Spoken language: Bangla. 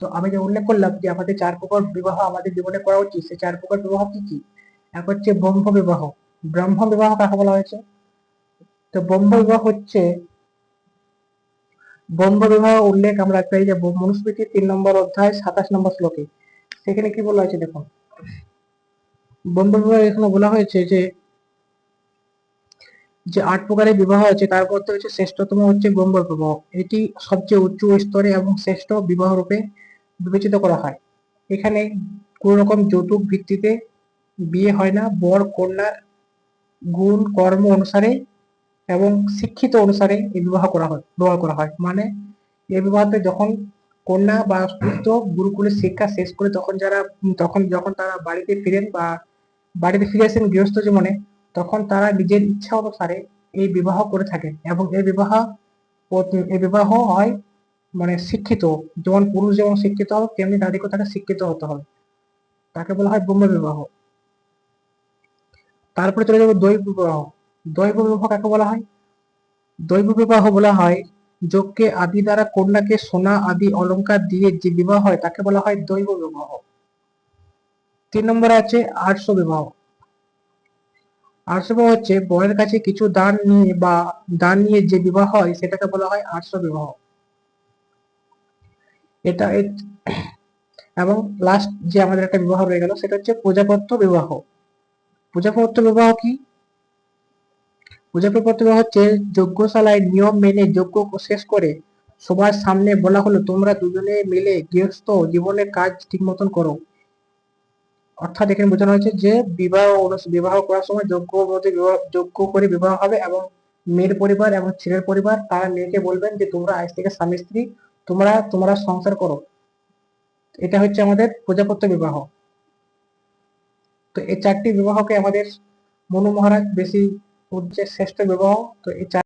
তো আমি যে উল্লেখ করলাম যে আমাদের চার প্রকার বিবাহ আমাদের জীবনে করা উচিত সেই চার প্রকার বিবাহ কি কি? এক হচ্ছে ব্রহ্ম বিবাহ। ব্রহ্ম বিবাহ কাকে বলা হয়েছে? তো ব্রহ্ম বিবাহ হচ্ছে, ব্রহ্ম বিবাহ উল্লেখ আমরা পেয়ে যাব মনুস্মৃতি তিন নম্বর অধ্যায় সাতাশ নম্বর শ্লোকে। সেখানে কি বলা হয়েছে দেখুন? ব্রহ্ম বিবাহ এখানে বলা হয়েছে যে যে আট প্রকারের বিবাহ আছে, তার মধ্যে হচ্ছে শ্রেষ্ঠতম হচ্ছে ব্রহ্ম বিবাহ। এটি সবচেয়ে উচ্চ স্তরে এবং শ্রেষ্ঠ বিবাহ রূপে বিবেচিত করা হয়। এখানে কোন রকম যৌতুক ভিত্তিতে বিয়ে হয় না। বর কন্যার গুণ, কর্ম অনুসারে এবং শিক্ষিত অনুসারে এই বিবাহ করা হয়, বিবাহ করা হয়। মানে এই বিবাহতে যখন কন্যা বা পুত্র গুরুকুলের শিক্ষা শেষ করে তখন যারা, তখন যখন তারা বাড়িতে ফিরেন বা বাড়িতে ফিরে আসেন গৃহস্থ জীবনে, তখন তারা নিজের ইচ্ছা অনুসারে এই বিবাহ করে থাকেন এবং এই বিবাহ এই বিবাহ হয় মানে শিক্ষিত যেমন পুরুষ যেমন শিক্ষিত হবে, তেমনি নারীকেও তাকে শিক্ষিত হতে হবে। তাকে বলা হয় ব্রহ্ম বিবাহ। তারপরে চলে যাবে দৈব বিবাহ। দৈব বিবাহ কাকে বলা হয়? দৈব বিবাহ বলা হয় যজ্ঞে আদি দ্বারা কন্যাকে সোনা আদি অলঙ্কার দিয়ে যে বিবাহ হয়, তাকে বলা হয় দৈব বিবাহ। তিন নম্বরে আছে আর্ষ বিবাহ। আর্ষ বিবাহ হচ্ছে বরের কাছে কিছু দান নিয়ে বা দান নিয়ে যে বিবাহ হয়, সেটাকে বলা হয় আর্ষ বিবাহ। এটা এবং লাস্ট যে আমাদের একটা বিবাহ রয়ে গেল, সেটা হচ্ছে প্রজাপত্য বিবাহ। প্রজাপত্য বিবাহ কি? প্রজাপত্য বিবাহ হচ্ছে যজ্ঞশালায় নিয়ম মেনে যজ্ঞ শেষ করে সবার সামনে বলা হলো, তোমরা দুজনে মিলে গৃহস্থ জীবনের কাজ ঠিক মতন করো। অর্থাৎ এখানে বোঝানো হয়েছে যে বিবাহ বিবাহ করার সময় মতে যোগ্য করে বিবাহ হবে এবং মেয়ের পরিবার এবং ছেলের পরিবার, তারা মেয়েকে বলবেন যে, তোমরা আজ থেকে স্বামী স্ত্রী তোমরা তোমরা সংসার করো। এটা হচ্ছে আমাদের প্রজাপত্য বিবাহ। তো এই চারটি বিবাহকে আমাদের মনু মহারাজ বেশি শ্রেষ্ঠ বিবাহ। তো এই